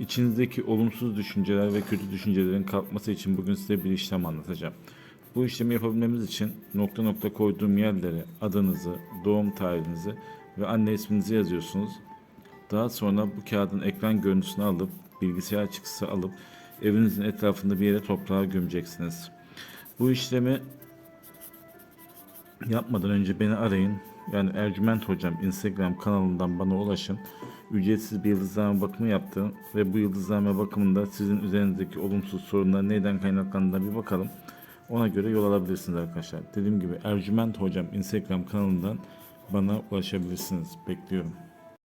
İçinizdeki olumsuz düşünceler ve kötü düşüncelerin kalkması için bugün size bir işlem anlatacağım. Bu işlemi yapabilmemiz için nokta nokta koyduğum yerlere adınızı, doğum tarihinizi ve anne isminizi yazıyorsunuz. Daha sonra bu kağıdın ekran görüntüsünü alıp bilgisayar çıktısı alıp evinizin etrafında bir yere toprağa gömeceksiniz. Bu işlemi yapmadan önce beni arayın. Yani Ercüment Hocam Instagram kanalından bana ulaşın. Ücretsiz bir yıldızlama bakımı yaptım ve bu yıldızlama bakımında sizin üzerinizdeki olumsuz sorunlar neyden kaynaklandığına bir bakalım. Ona göre yol alabilirsiniz arkadaşlar. Dediğim gibi Ercüment Hocam Instagram kanalından bana ulaşabilirsiniz. Bekliyorum.